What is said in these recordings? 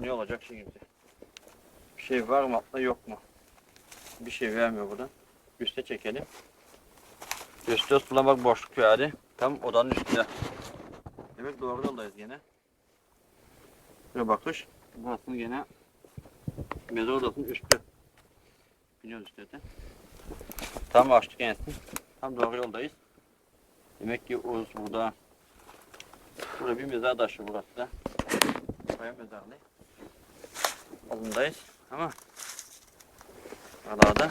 Ne olacak şimdi. Bir şey var mı altta yok mu? Bir şey vermiyor burada. Üste çekelim. Üste üstüne bak boşluk verdi. Tam odanın üstünde. Demek doğru yoldayız gene. Şöyle bakış. Burasını gene mezar odasının üstü. Biniyoruz üstüne. Tam açtık ensin. Tam doğru yoldayız. Demek ki Oğuz burada. Burada bir mezar taşı burası da. Kaya mezarlığı. Alındayız ama Buralarda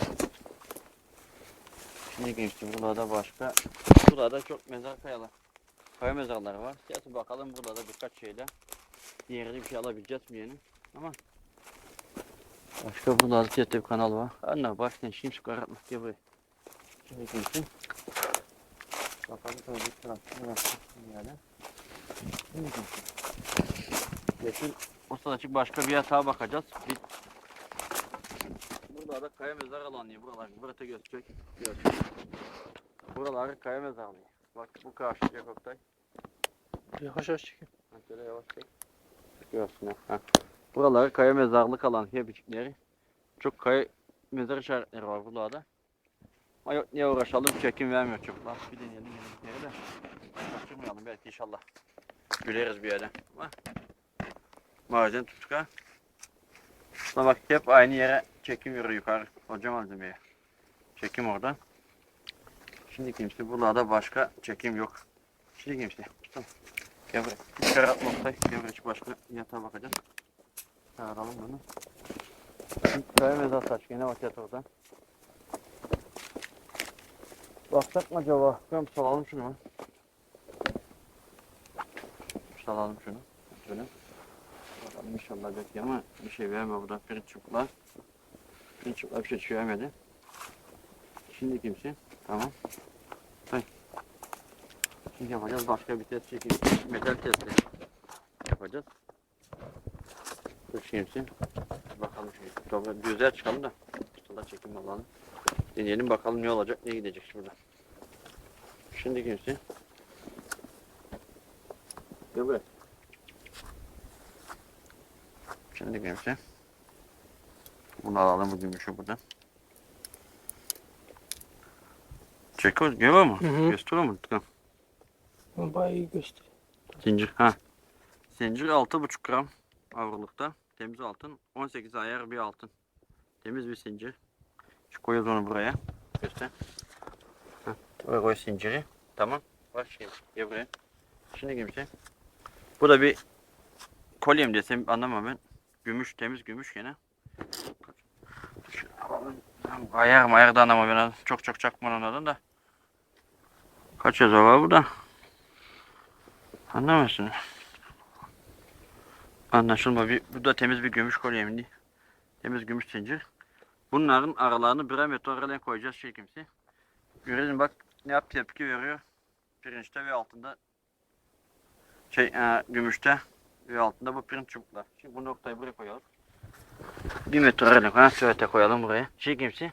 Şimdi geçti buralarda başka Buralarda çok mezar kayalar Kaya mezarları var. Siyasi bakalım burada da birkaç şeyle Diğeri bir şey alabileceğiz mi yeni ama Başka burada da bir kanal var. Anne bak sen şimdi şu karatmak diye buraya. Şöyle geçsin. Bakalım şöyle bir taraftan. Şimdi geçsin. Yeşil o sırada başka bir yatağa bakacağız. Bir... Burada kaya mezar alanı buralar. Burada gösterecek. Göster. Buralar kaya mezarlığı. Bak bu karşıya Oktay. Yavaş yavaş çekin. Şöyle yavaş çek. Görsün ha. Buraları kaya mezarlık alan hepicikleri. Çok kaya mezar işaretleri var buralarda. Ama niye uğraşalım çekim vermiyor çocuklar. Bir deneyelim yine de. Kaçırmayalım belki inşallah. Güleriz bir yere. Ama Bazen tutka. Şuna bak hep aynı yere çekim yürü yukarı. Hoca malzemeye. Çekim orada. Şimdi kimse buralarda başka çekim yok. Şimdi kimse. Tamam. Gel buraya. Bir kere atma Oktay. Gel başka yatağa bakacağız. Çağıralım bunu. Kaya mezar taş. Gene bak yat orada. Baksak mı acaba? Ben salalım şunu? Salalım şunu. Şöyle. İnşallah belki ama bir şey vermiyor burada. Pirinç çubuklar. Bir şey çıkamadı. Şimdi kimse? Tamam. Hay. Şimdi yapacağız başka bir test çekim. Metal testi yapacağız. Dur kimse? Bakalım şimdi. Dobra, güzel çıkalım da. Ustalar çekim alalım. Deneyelim bakalım ne olacak, ne gidecek şurada. Şimdi kimse? Gel buraya. Şimdi kimse? Bunu alalım bu gümüşü buradan. Çekiyoruz, geliyor mu? Gösteriyor mu? Tamam. Bayağı iyi göster. Zincir, ha. Zincir 6,5 gram ağırlıkta. Temiz altın. 18 ayar bir altın. Temiz bir zincir. Şu koyuyoruz onu buraya. Göster. Heh, Buraya koy zinciri. Tamam. Şimdi. Gel buraya. Şimdi kimse. Bu da bir kolyem desem anlamam ben. Gümüş, temiz gümüş gene. Ayar mı ayar da anlamam ben. Çok çok çakma anladın da. Kaç yazı var burada? Anlamıyorsun. Anlaşılma. Bir, bu da temiz bir gümüş kolyemini. Temiz gümüş zincir. Bunların aralarını birer metre aralığına koyacağız şey kimse. Görelim bak ne yap tepki veriyor. Pirinçte ve altında şey e, gümüşte ve altında bu pirinç çubuklar. Şimdi bu noktayı buraya koyalım. Bir metre aralığına ha söğüte koyalım buraya. Şey kimse.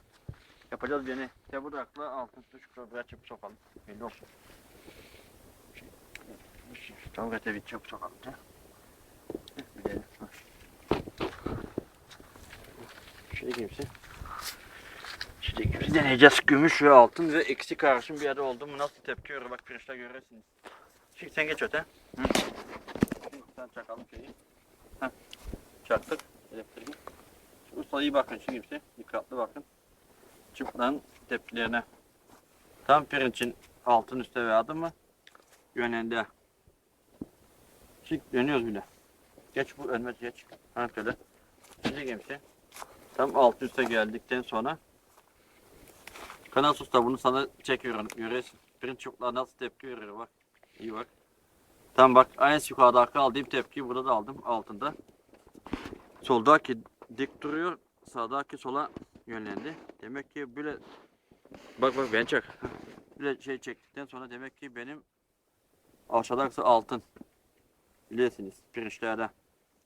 Yapacağız beni. Ya bu da akla altın kilo birer çubuk sokalım. Belli olsun. Tamam öte bir çubuk sokalım. Bir de- Şey kimse. İşte gibi deneyeceğiz. Gümüş ve altın ve eksi karışım bir yerde oldu mu nasıl tepki bak pirinçler görürsünüz. Şimdi sen geç öte. Hı. Sen çakalım şeyi. Heh. Çaktık elektriği. Usta iyi bakın şu kimse. Dikkatli bakın. Çubukların tepkilerine. Tam pirinçin altın üstte ve adı mı? Yönünde. Şimdi dönüyoruz bile. Geç bu önüme geç. Ha şöyle. Şimdi kimse. Tam alt üste geldikten sonra Kanal Usta bunu sana çekiyorum. Görüyorsun. Pirinç çubuklar nasıl tepki veriyor bak. İyi bak. Tam bak aynı yukarıdaki aldığım tepkiyi burada da aldım altında. Soldaki dik duruyor. Sağdaki sola yönlendi. Demek ki böyle bak bak ben çek. Böyle şey çektikten sonra demek ki benim aşağıdaki altın. Bilirsiniz pirinçlerde.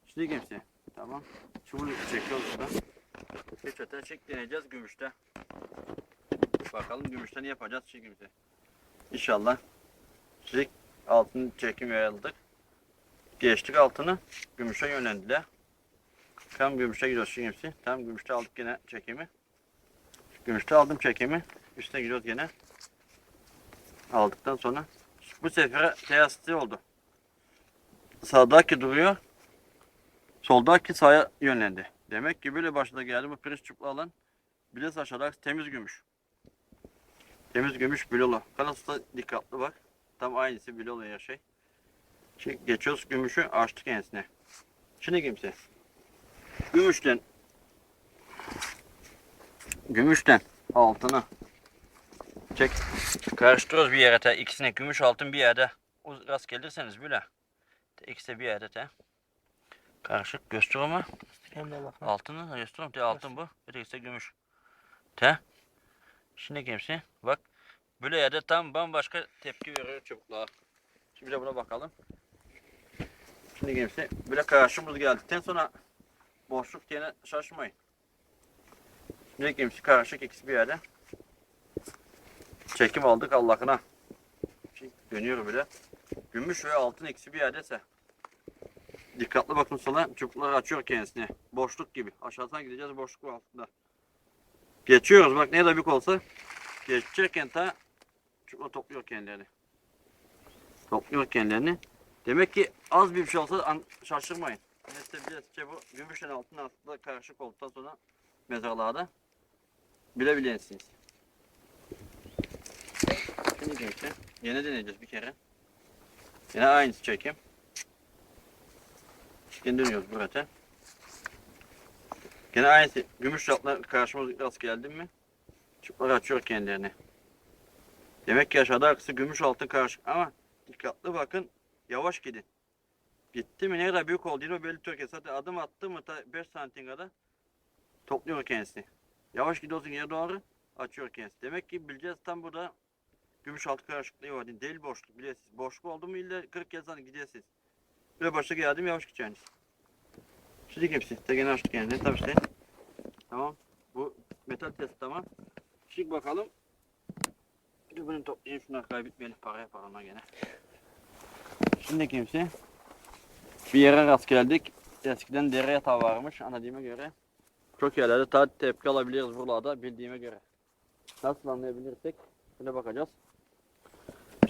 Şimdi kimse. Tamam. Şunu çekiyoruz burada. Geç öte çek deneyeceğiz gümüşte. Bakalım gümüşte ne yapacağız çekimse. İnşallah. Şimdi altın çekim yayıldık. Geçtik altını. Gümüşe yönlendiler. Tam gümüşte gidiyoruz şimdi. Tam gümüşte aldık yine çekimi. Gümüşte aldım çekimi. Üstüne gidiyoruz yine. Aldıktan sonra. Bu sefer teyassıtı oldu. Sağdaki duruyor. Soldaki sağa yönlendi. Demek ki böyle başına geldi bu pirinç çuplu alan. Biles aşağıdaki temiz gümüş. Temiz gümüş bilolu. Kanası da dikkatli bak. Tam aynısı bilolu her şey. Şimdi geçiyoruz gümüşü açtık kendisine. Şimdi kimse. Gümüşten Gümüşten altını çek. Karıştırıyoruz bir yere te. İkisine gümüş altın bir yerde. Rast gelirseniz. Te, ikisi de bir yerde te. Karışık göster ama de altını gösteriyorum. Te altın bu. Ötekisi de gümüş. Te. Şimdi kimse bak. Böyle yerde tam bambaşka tepki veriyor çubuklar. Şimdi de buna bakalım. Şimdi kimse böyle karşımız geldikten sonra boşluk diyene şaşmayın. Şimdi kimse karışık ikisi bir yerde. Çekim aldık Allah'ına. Şimdi dönüyor bile. Gümüş ve altın ikisi bir yerdeyse. Dikkatli bakın sola çubuklar açıyor kendisini. Boşluk gibi. Aşağıdan gideceğiz boşluk altında. Geçiyoruz bak ne de büyük olsa. Geçecekken ta çubuklar topluyor kendilerini. Topluyor kendilerini. Demek ki az bir şey olsa şaşırmayın. Mesela bir bu gümüşle altın aslında karışık olduktan sonra mezarlarda bilebilirsiniz. Şimdi gençler yine deneyeceğiz bir kere. Yine aynısı çekim. Yine dönüyoruz buraya. Yine aynısı gümüş altına karşımıza rast geldi mi? Çubuklar açıyor kendilerini. Demek ki aşağıda arkası gümüş altın karışık ama dikkatli bakın yavaş gidin. Gitti mi ne kadar büyük olduğunu belli Türkiye. Zaten adım attı mı ta 5 santim kadar topluyor kendisini. Yavaş gidiyorsun yere doğru açıyor kendisi. Demek ki bileceğiz tam burada gümüş altı karışıklığı var. Değil boşluk biliyorsunuz. Boşluk oldu mu illa 40 kez gidiyorsunuz. Böyle başta geldim yavaş gideceksiniz. Şimdi hepsi. Tegeni açtık kendini tabii işte. Tamam. Bu metal test tamam. Şimdi bakalım. Bir bunu toplayayım şunları kaybetmeyelim. Para yapar gene. Şimdi kimse bir yere rast geldik. Eskiden dere yatağı varmış anladığıma göre. Çok yerlerde ta tepki alabiliyoruz buralarda bildiğime göre. Nasıl anlayabilirsek şuna bakacağız.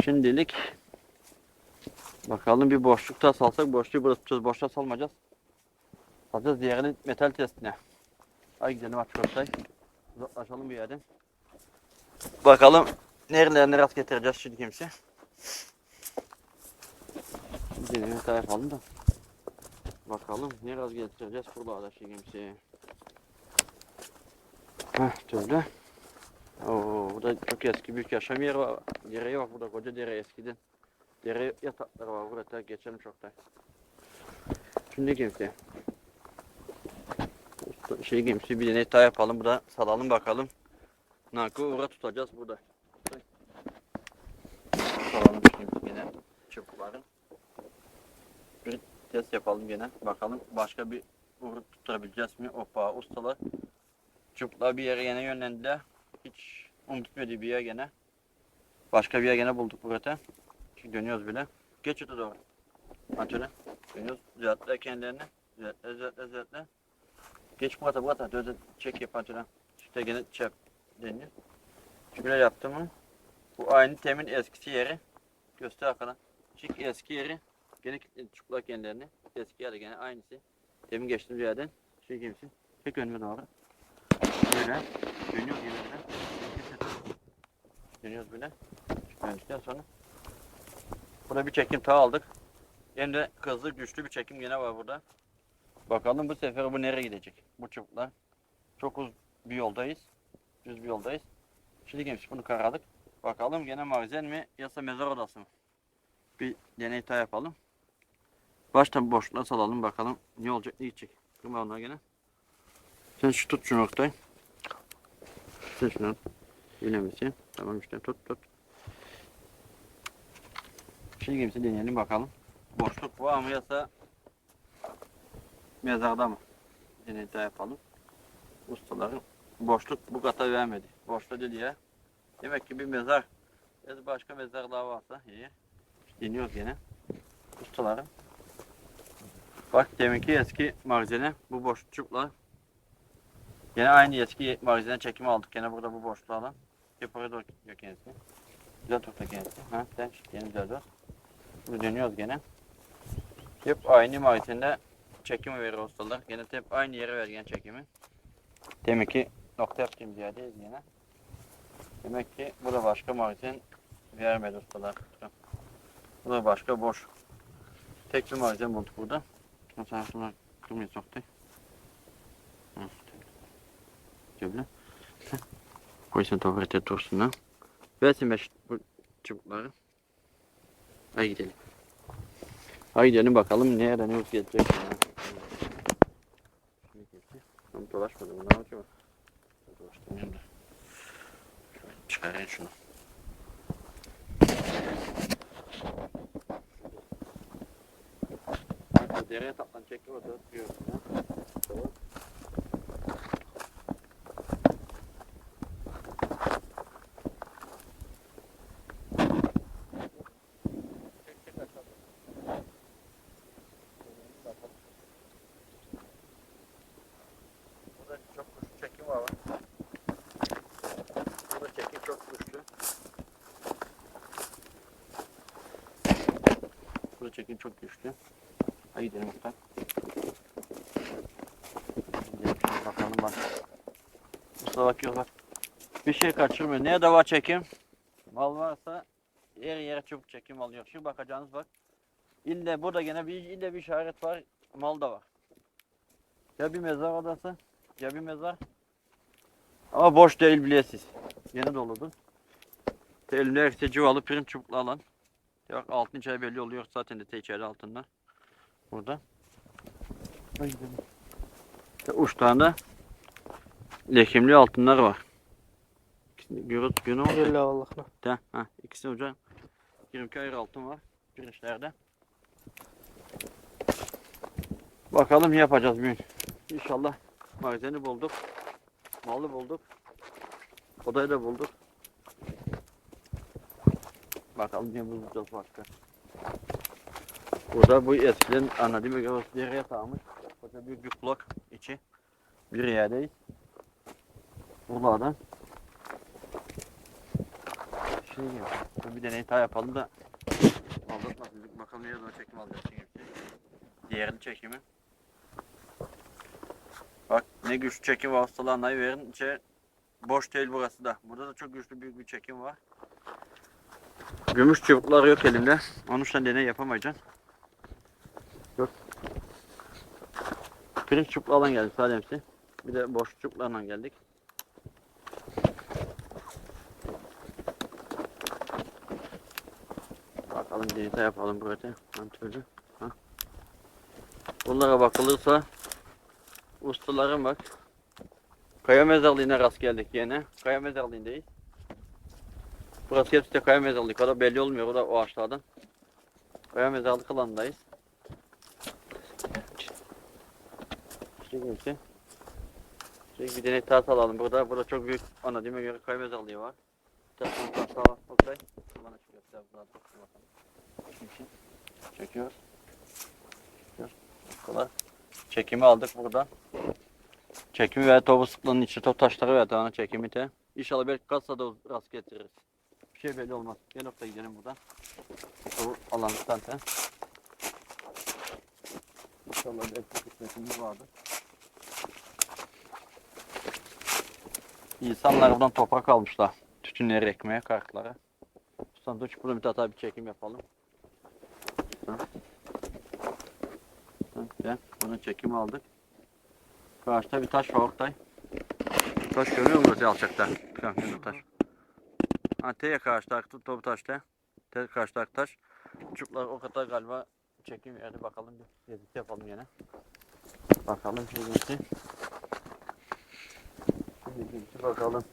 Şimdilik bakalım bir boşlukta salsak boşluğu burada tutacağız. Boşluğa salmayacağız. Salacağız diğerini metal testine. Ay gidelim aç köftay. Uzaklaşalım bir yerden. Bakalım nerelerine rast getireceğiz şimdi kimse. Tarif alın da. Bakalım ne rast getireceğiz buralarda şimdi kimse. Heh şöyle. Oo, burada çok eski büyük yaşam yeri var. Dere yok burada koca dere eskiden. Dere yatakları var burada geçelim çoktan. Şimdi kimse. Şey kimse bir deney daha yapalım burada salalım bakalım. Nakı uğra tutacağız burada. Salalım şimdi yine çubukların. Bir test yapalım yine. Bakalım başka bir uğra tutturabileceğiz mi? Hoppa ustalar. Çubuklar bir yere yine yönlendiler. Hiç unutmadığı bir yer gene. Başka bir yer gene bulduk burada. Şimdi dönüyoruz bile. Geç öte doğru. Öyle. Dönüyoruz. Düzeltle kendilerini. Düzeltle, düzeltle, düzeltle. Geç burada, burada. Düzelt, çek yap öyle. İşte gene çep deniyor. Şöyle yaptım mı? Bu aynı temin eskisi yeri. Göster arkadan. Çık eski yeri. Gene çubuklar kendilerini. Eski yerde gene aynısı. Temin geçtiğimiz yerden. Şey kimsin? Çek önüme doğru. Böyle. Dönüyoruz yine böyle. Dönüyoruz böyle. Döndükten sonra. Burada bir çekim daha aldık. Hem de hızlı güçlü bir çekim yine var burada. Bakalım bu sefer bu nereye gidecek? Bu çubuklar. Çok uz bir yoldayız. Düz bir yoldayız. Şimdi gelmiş bunu karadık. Bakalım gene magazen mi yoksa mezar odası mı? Bir deney daha yapalım. Baştan boşluğa salalım bakalım ne olacak ne gidecek. Kırma onları gene. Sen şu tut şu noktayı. Sen şunu bilemezsin. Tamam işte tut tut. Şimdi gemisi deneyelim bakalım. Boşluk var mı yoksa mezarda mı? Deney daha yapalım. Ustaların boşluk bu kata vermedi. Boşta dedi ya. Demek ki bir mezar ya da başka mezar daha varsa iyi. Deniyoruz gene. Ustaların. Bak deminki eski magazine bu boşlukla Yine aynı eski magazine çekimi aldık. Yine burada bu boşluğa alan. Yukarı doğru gidiyor kendisi. Güzel turta kendisi. Ha sen yeni güzel dur. Şimdi dönüyoruz gene. Hep aynı magazinde çekimi veriyor ustalar. De hep aynı yere vergen çekimi. Demek ki nokta yaptığım yerdeyiz yine. Demek ki bu da başka magazin vermedi ustalar. Bu da başka boş. Tek bir magazin bulduk burada. Mesela şunlar kırmızı soktu. Şöyle. Koysun tuvalete dursun ha. Versin beş bu çubukları. Hadi gidelim. Hadi gidelim bakalım nereden ne gelecek. ya. Şöyle geçti. Tam dolaşmadı çıkarayım şunu. Dereye taplan çekiyor orada diyorsun ha. Tamam. Çek çek aşağı. Burada çok güçlü çekim var. bak. Burada çekim çok güçlü. Burada çekim çok güçlü. Hadi gidelim şimdi Bakalım bak. Mustafa bakıyor bak. Bir şey kaçırmıyor. Neye dava çekim? Mal varsa yer yere çabuk çekim alıyor. Şimdi bakacağınız bak. İlle burada gene bir ille bir işaret var. Mal da var. Ya bir mezar odası ya bir mezar. Ama boş değil bilesiz. Yine doludur. Elimde işte civalı pirinç çubuklu alan. Bak altın çay belli oluyor zaten de içeri altında. Burada. İşte uçlarında lekimli altınlar var. Görüyoruz. Günü oldu. Güzel Allah'ına. De, ha, ikisinin ucu 22 ayrı altın var pirinçlerde. Bakalım ne yapacağız bugün. İnşallah magazini bulduk. Malı bulduk. Odayı da bulduk. Bakalım ne bulacağız başka. Burada bu eskiden anladığım göre bir sağmış. Burada büyük bir kulak içi. Bir yerdeyiz. Buradan şey ya. Bir deney daha yapalım da aldatmasın. Bakalım nereye doğru çekim alacağız. Diğerini çekimi. Bak ne güçlü çekim var hastalarına verin. İçe boş değil burası da. Burada da çok güçlü büyük bir çekim var. Gümüş çubuklar yok elimde. Onun için deney yapamayacağım. Yok. Pirinç çubuklu alan geldi sadece hepsi. Bir de boş çubuklarla geldik. Bakalım deney yapalım burada. Antörü. Ha. Bunlara bakılırsa ustaların bak. Kaya mezarlığına rast geldik yine. Kaya mezarlığındayız. Burası hepsi kaya mezarlığı. O da belli olmuyor o da o ağaçlardan. Kaya mezarlık alanındayız. Kimse. Şimdi bir denek taht alalım burada. Burada çok büyük anladığıma göre kaya mezarlığı var. Telefonu taht var. Oktay. Bana çıkıyor. Çekiyoruz. Çekiyoruz. Kolay. Çekimi aldık buradan. Çekimi ve topu sıklığının içi top taşları ve tane çekimi de. İnşallah belki kasada rast getiririz. Bir şey belli olmaz. Gel nokta gidelim buradan. Bu alan zaten. İnşallah belki kısmetimiz vardır. İnsanlar buradan toprak almışlar. Tütünleri ekmeye, kartlara. Sandıç burada bir hata bir çekim yapalım. Gel, bunu çekim aldık. Karşıda bir taş var Oktay. Taş görüyor musun alçakta? Taş. Ha teye karşıda topu taşta. Te karşıda taş. Çubuklar o kadar galiba çekim yeri bakalım bir gezit yapalım yine. Bakalım şey gitti. Şimdi gitti bakalım.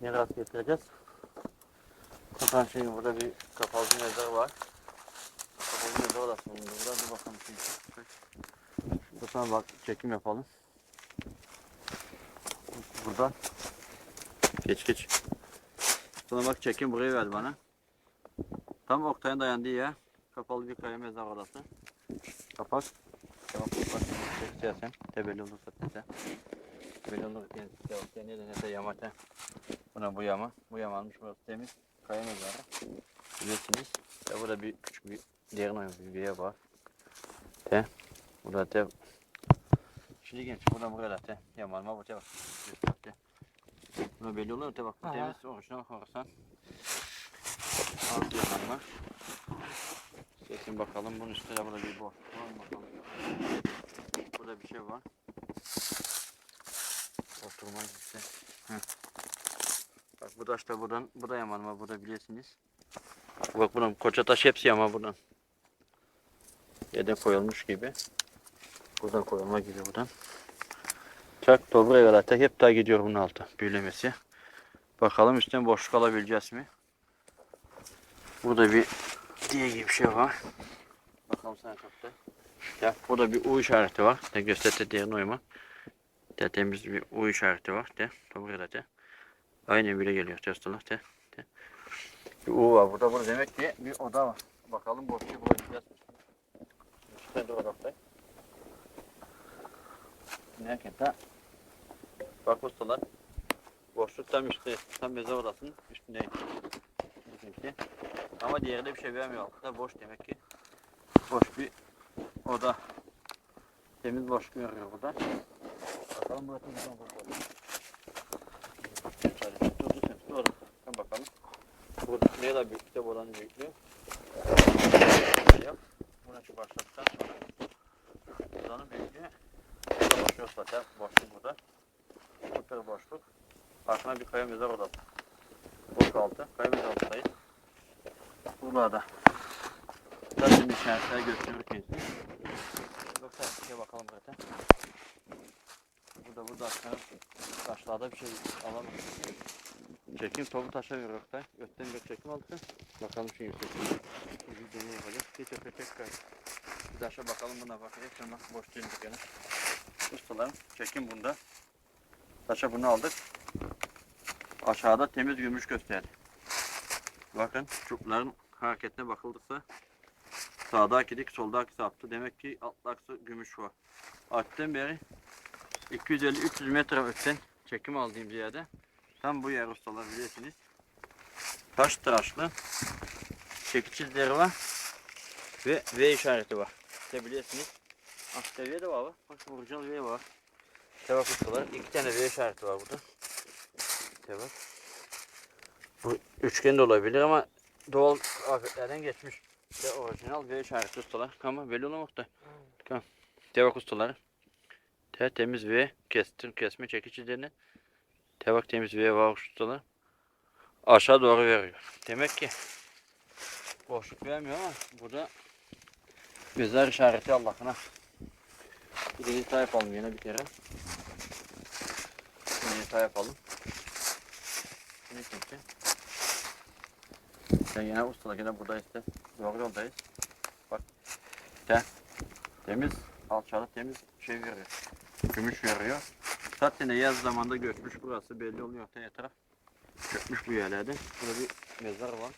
Ne rast getireceğiz. Zaten şey burada bir kapalı mezar var. Kapalı mezar odası bulundu burada. Dur bakalım şimdi. Buradan bak çekim yapalım. Buradan. Geç geç. Sonra bak çekim burayı ver bana. Tam Oktay'ın dayandığı yer. Kapalı bir kaya mezar odası. Kapak. Tamam, bak, istersen tebelli olursa tese. Tebelli olur, deneye deneye de yama te. Buna bu yama, bu yama almış burası temiz. Kaya mezarı. Bilirsiniz. Ya burada bir küçük bir derin oyun bir yer var. Te. Burada te. Şimdi genç, buradan buraya da te. Yamalma bu te bak. Buna belli oluyor te bak. Bu Aha. temiz, orijinal Horasan. Alt yamalma. Sesin bakalım bunun üstüne burada bir boş var bakalım. Burada bir şey var. Oturma işte. Heh. Bak bu taş da buradan, bu da yamanma burada bilirsiniz. Bak buradan koça taş hepsi yama buradan. Yerden koyulmuş gibi. Buradan koyulma gibi buradan. Çak da buraya kadar da hep daha gidiyor bunun altı büyülemesi. Bakalım üstten boşluk alabileceğiz mi? Burada bir diye gibi bir şey var. Bakalım çok da. Ya burada bir U işareti var. De gösterte diğerine uyma. De temiz bir U işareti var. De. Da buraya de. Aynen bile geliyor testolar. De. De. Bir U var burada. Burada demek ki bir oda var. Bakalım boşluğu bulabileceğiz mi? İşte de odakta. Nerede? Bak ustalar. Boşluk tam üstte. Tam mezar odasının üstündeyim. Bizimki. Ama diğerinde bir şey vermiyor. Altta boş demek ki. Boş bir oda. Temiz boş görüyor burada. Bakalım burası Hadi dur dur sen dur. Sen bakalım. Burada ne kadar büyük kitap odanın büyüklüğü. Buna şu başladıktan sonra odanın büyüklüğü. Boşluyor zaten. Boşluk burada. Süper boşluk. Arkına bir kaya mezar odası. Boş altı. Kaya mezar odasıyız. Burada. Zaten bir işaretler gösterir kendisi. Yoksa bir şey bakalım zaten. Burada burada aşağı taşlarda bir şey alalım. Çekim topu taşa veriyor Oktay. Ötten bir çekim aldı. Bakalım şu yüksek. Bir deney yapacağız. Geç öpe çek kay. Bir taşa bakalım buna bakacağız. Sonra boş değil gene. Ustalarım çekim bunda. Taşa bunu aldık. Aşağıda temiz gümüş gösterdi. Bakın çubukların hareketine bakılırsa sağdaki dik soldaki saptı. Demek ki altlaksı gümüş var. Attığım beri 250-300 metre öten çekim aldığım yerde tam bu yer ustalar bilirsiniz. Taş tıraşlı çekiç izleri var ve V işareti var. İşte bilirsiniz. Ah seviye de var bak. Orijinal V var. Bak ustalar iki tane V işareti var burada. Bak. Bu üçgen de olabilir ama doğal afetlerden geçmiş. İşte orijinal V işareti ustalar. Ama belli olmamakta. Tamam. Tevak ustaları. Te temiz V kestim kesme çekiç izlerini. Tevak temiz V var ustalar. Aşağı doğru veriyor. Demek ki boşluk vermiyor ama burada mezar işareti Allah'ına. Bir de yatağı yapalım yine bir kere. Bir yatağı yapalım. Ne çünkü? Sen yine ustala yine buradayız de. Doğru yoldayız. Bak. Te. Temiz. Alçalı temiz şey veriyor. Gümüş veriyor. Zaten yaz zamanda göçmüş burası belli oluyor. Te etraf. Göçmüş bu yerlerde. Burada bir mezar var.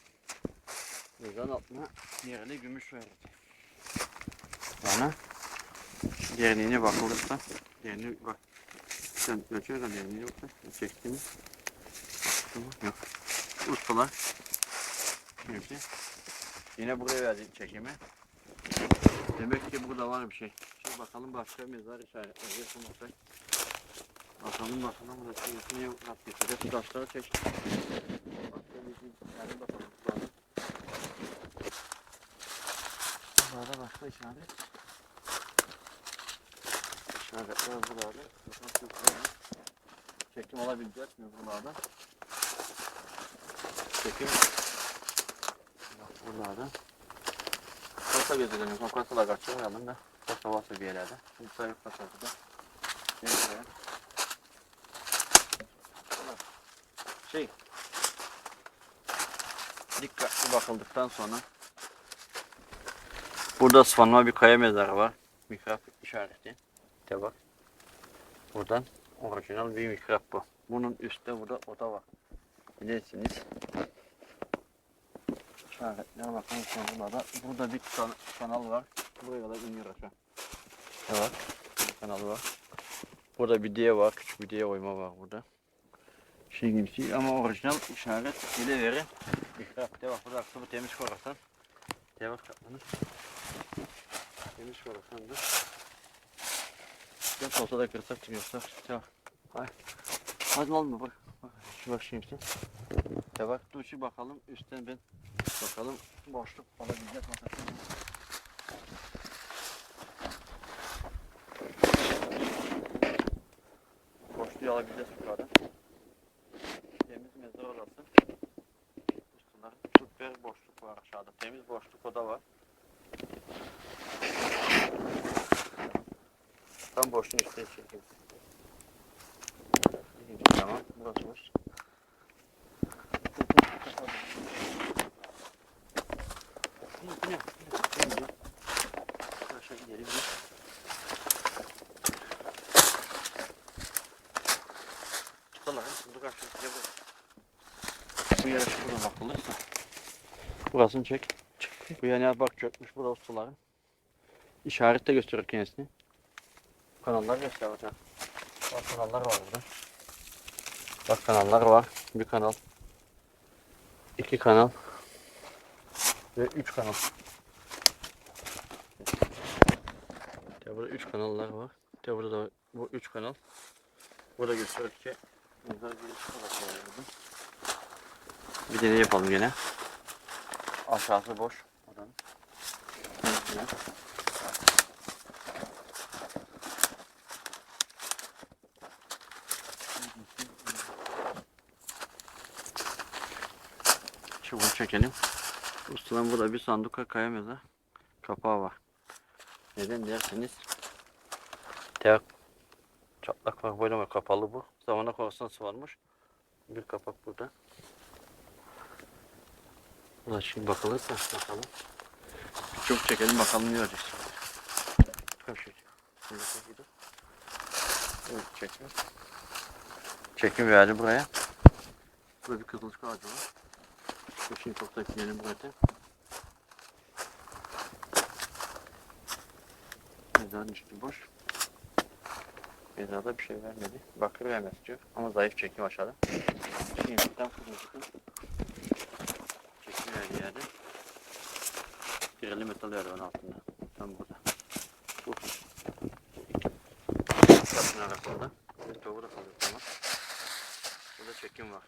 Mezarın altına yerine gümüş verecek. Bana derinliğine bakılırsa derinliğe bak. Sen ölçüyorsan derinliğe yoksa çektiğimiz baktın? Yok. Ustalar Şimdi yine buraya verdik çekimi. Demek ki burada var bir şey. Şimdi bakalım başka mezar işaretleri yapılmakta. Bakalım bakalım burada şey üstüne rast getireceğiz. Taşları çek. Başka bir şey yani bakalım. Burada başka işaret. Bakalım şu burada. Çekim alabileceğiz mi buralarda? Çekim buralarda. Kasa gezelim. O kasalar kaçırmayalım da. Kasa varsa bir yerlerde. Şimdi sayıp kasa burada. Neyse. Şey. Dikkatli bakıldıktan sonra Burada sıvanma bir kaya mezarı var. Mikrop işareti. De bak. Buradan orijinal bir mikrop bu. Bunun üstte burada oda var. Bilirsiniz. İşaretlere bakalım sonra burada. Burada bir kan- kanal var. Buraya kadar iniyor aşağı. var. Kanalı var. Burada bir diye var. Küçük bir diye oyma var burada. Şey gibi ama orijinal işaret ile veri. İkrap de bak burada aklı temiz korasan. Devam katlanır. Temiz korasandır. Gel olsa da kırsak çıkıyorsak. Devam. Hay. Hadi olma bak. Bak şu bak şimdi. Ya bak dur şu bakalım üstten ben bakalım boşluk olabilecek mi? Boşluğu alabileceğiz yukarıdan. Temiz mezar orası. Üstünden süper boşluk var aşağıda. Temiz boşluk oda var. Boşluğun üstüne çekeyim. Tamam, burası boş. Bu yere şuradan bakılırsa. Burasını çek. Bu yana bak çökmüş burası suların. İşaret de gösteriyor kendisini. Kanallar gösteriyor hocam. Bak kanallar var burada. Bak kanallar var. Bir kanal. iki kanal. Ve üç kanal. Ya burada üç kanallar var. Ya burada da bu üç kanal. Burada gösteriyor ki mezar girişi burası var burada. Bir deney yapalım gene. Aşağısı boş. Oranın. Çubuğu çekelim. Ustalan burada bir sanduka kaya mezar kapağı var. Neden derseniz Tek çatlak var böyle var kapalı bu. Zamana korsan varmış. Bir kapak burada. Buna şimdi bakılırsa bakalım. Çok çekelim bakalım ne olacak. Çekiyor. Evet çekim. Çekim verdi buraya. Burada bir kızılcık ağacı var. Gidelim buraya. Mezarın üstü boş. Mezarda bir şey vermedi. Bakır vermez diyor. Ama zayıf çekim aşağıda. Şimdi tam kızılcıkın çekim verdiği yerde. Gireli metal yer onun altında. Tam burada. Bu. Kapının arasında. Ve doğru da kalıyor tamam. Burada çekim var.